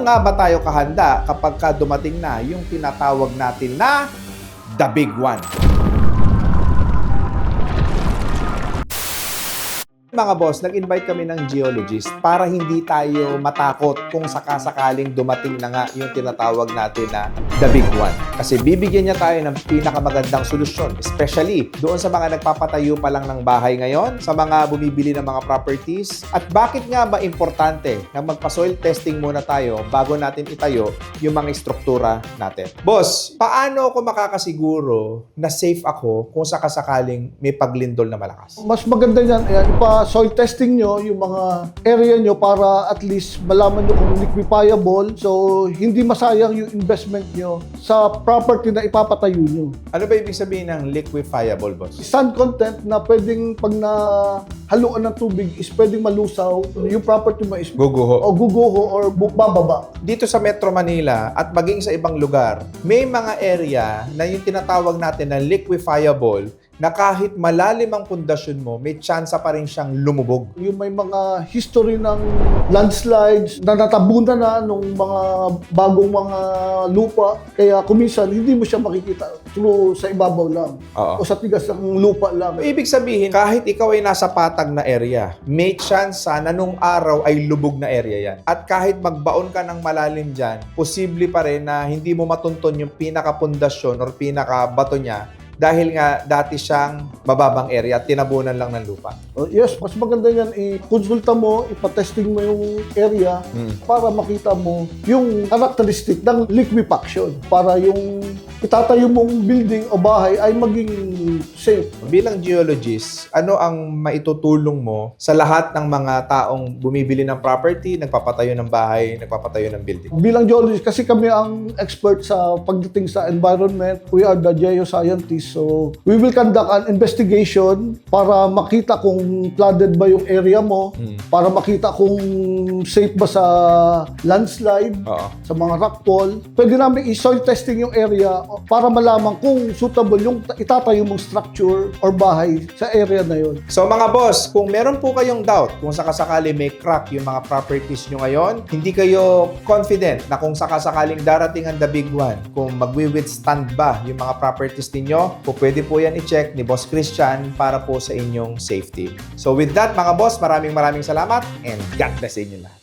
paano nga ba tayo kahanda kapag ka dumating na yung tinatawag natin na the big one? Mga boss, nag-invite kami ng geologist para hindi tayo matakot kung sakasakaling dumating na nga yung tinatawag natin na the big one. Kasi bibigyan niya tayo ng pinakamagandang solusyon, especially doon sa mga nagpapatayo pa lang ng bahay ngayon, sa mga bumibili ng mga properties, at bakit nga ba importante na magpa-soil testing muna tayo bago natin itayo yung mga struktura natin. Boss, paano ako makakasiguro na safe ako kung sakasakaling may paglindol na malakas? Mas maganda yan, ayan, ipa-soil testing nyo yung mga area nyo para at least malaman nyo kung liquefiable. So, hindi masayang yung investment nyo sa property na ipapatayo nyo. Ano ba ibig sabihin ng liquefiable, boss? Sand content na pwedeng pag na haluan ng tubig is pwedeng malusaw. Yung property mo is Guguho. o guguho or bababa. Dito sa Metro Manila at maging sa ibang lugar, may mga area na yung tinatawag natin na liquefiable na kahit malalim ang pundasyon mo, may tsansa pa rin siyang lumubog. Yung may mga history ng landslides na natabunan na nung mga bagong mga lupa. Kaya kuminsan, hindi mo siya makikita through sa ibabaw lang. Oo. O sa tigas ng lupa lang. Ibig sabihin, kahit ikaw ay nasa patag na area, may tsansa na nung araw ay lubog na area yan. At kahit magbaon ka ng malalim dyan, posible pa rin na hindi mo matunton yung pinakapundasyon or pinakabato niya dahil nga dati siyang mababang area at tinabunan lang ng lupa. Oh, yes, mas maganda yan, i-consulta mo, ipatesting mo yung area Hmm. para makita mo yung characteristic ng liquefaction para yung itatayo mong building o bahay ay maging safe. Bilang geologist, ano ang maitutulong mo sa lahat ng mga taong bumibili ng property, nagpapatayo ng bahay, nagpapatayo ng building? Bilang geologist, kasi kami ang expert sa pagdating sa environment. We are the geoscientists. So, we will conduct an investigation para makita kung flooded ba yung area mo, Hmm. para makita kung safe ba sa landslide, Oo. sa mga rockfall. Pwede namin i-soil testing yung area para malaman kung suitable yung itatayo mong structure or bahay sa area na yun. So mga boss, kung meron po kayong doubt kung sakasakali may crack yung mga properties nyo ngayon, hindi kayo confident na kung sakasakaling darating ang the big one, kung magwi-withstand ba yung mga properties ninyo, po pwede po yan i-check ni Boss Christian para po sa inyong safety. So with that mga boss, maraming maraming salamat and God bless inyo lahat.